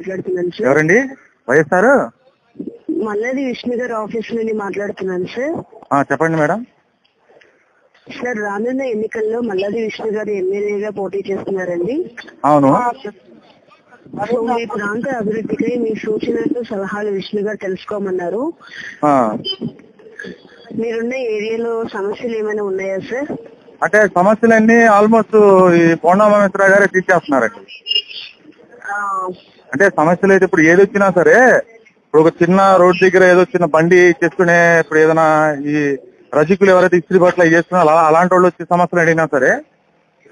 మాట్లాడుతున్నాను ఎవరండి? వైఎస్ఆర్? మల్లది విష్ణు గారి ఆఫీస్ నుండి మాట్లాడుతున్నాను సార్. చెప్పండి మేడం. సార్ రానున్న ఎన్నికల్లో మల్లది విష్ణు గారు ఎమ్మెల్యేగా పోటీ చేస్తున్నారండి. అవును. సో మీ ప్రాంత అభివృద్ధికి మీ సూచనలు సలహాలు విష్ణు గారు తెలుసుకోమన్నారు. మీరున్న ఏరియాలో సమస్యలు ఏమైనా ఉన్నాయా సార్? అంటే సమస్యలన్నీ ఆల్మోస్ట్ ఈ పోండామేశ్వర గారే తీర్చేస్తున్నారండి. అంటే సమస్యలు అయితే ఇప్పుడు ఏది వచ్చినా సరే ఇప్పుడు ఒక చిన్న రోడ్ దగ్గర ఏదో చిన్న బండి చేసుకునే ఇప్పుడు ఏదైనా ఈ రజకులు ఎవరైతే ఇస్త్రీ బట్టలు చేస్తున్నారు అలా అలాంటి వాళ్ళు వచ్చి సమస్యలు అడిగినా సరే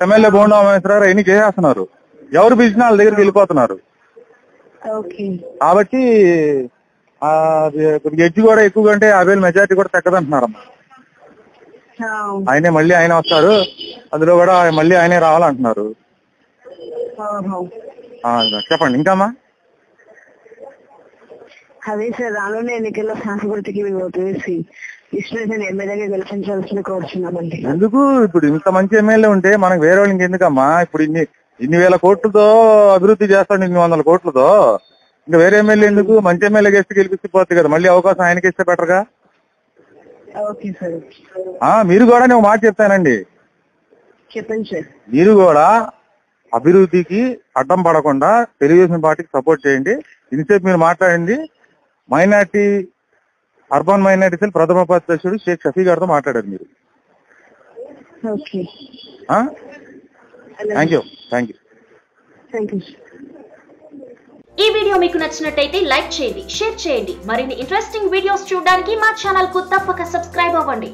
ఎమ్మెల్యే బోండామేశ్వర గారు ఎన్ని చేసేస్తున్నారు? ఎవరు పిలిచినా వాళ్ళ దగ్గరికి వెళ్ళిపోతున్నారు. కాబట్టి ఎడ్జ్ కూడా ఎక్కువ అంటే యాభై మెజార్టీ కూడా తగ్గదంటున్నారమ్మా. ఆయనే మళ్ళీ ఆయన వస్తారు. అందులో కూడా మళ్ళీ ఆయనే రావాలంటున్నారు. చెప్పండి ఇంకామా అదే సార్ రానున్న ఎన్నికల్లో శాసనగుర్తికి మేము ఓటు వేసి విష్ణు గారిని ఎమ్మెల్యేగా గెలిపించాల్సిన కోరుచున్నామండి ఎందుకు? ఇప్పుడు ఇంత మంచి ఎమ్మెల్యే ఉంటే మనకు వేరే వాళ్ళకి ఎందుకమ్మా? ఇప్పుడు ఇన్ని ఇన్ని వేల కోట్లతో అభివృద్ధి చేస్తాడు ఇన్ని వందల కోట్లతో. ఇంకా వేరే ఎమ్మెల్యే ఎందుకు? మంచి ఎమ్మెల్యే గెలిచి గెలిపిస్తే కదా మళ్ళీ అవకాశం ఆయనకి ఇస్తే బెటర్గా? Okay sir. ఆ మీరు కూడా నేను మాట చెప్తానండి. చెప్పండి సార్. మీరు కూడా అభివృద్ధికి అడ్డం పడకుండా తెలుగుదేశం పార్టీకి సపోర్ట్ చేయండి. ఇంతసేపు మీరు మాట్లాడింది మైనార్టీ అర్బన్ మైనార్టీ సెల్ ప్రథమ అధ్యక్షుడు షేక్ షఫీ గారితో మాట్లాడారు మీరు. Okay. Thank you thank you ఈ వీడియో మీకు నచ్చినట్టయితే లైక్ చేయండి షేర్ చేయండి. మరిన్ని ఇంట్రెస్టింగ్ వీడియోస్ చూడడానికి మా ఛానల్కు తప్పక సబ్స్క్రైబ్ అవ్వండి.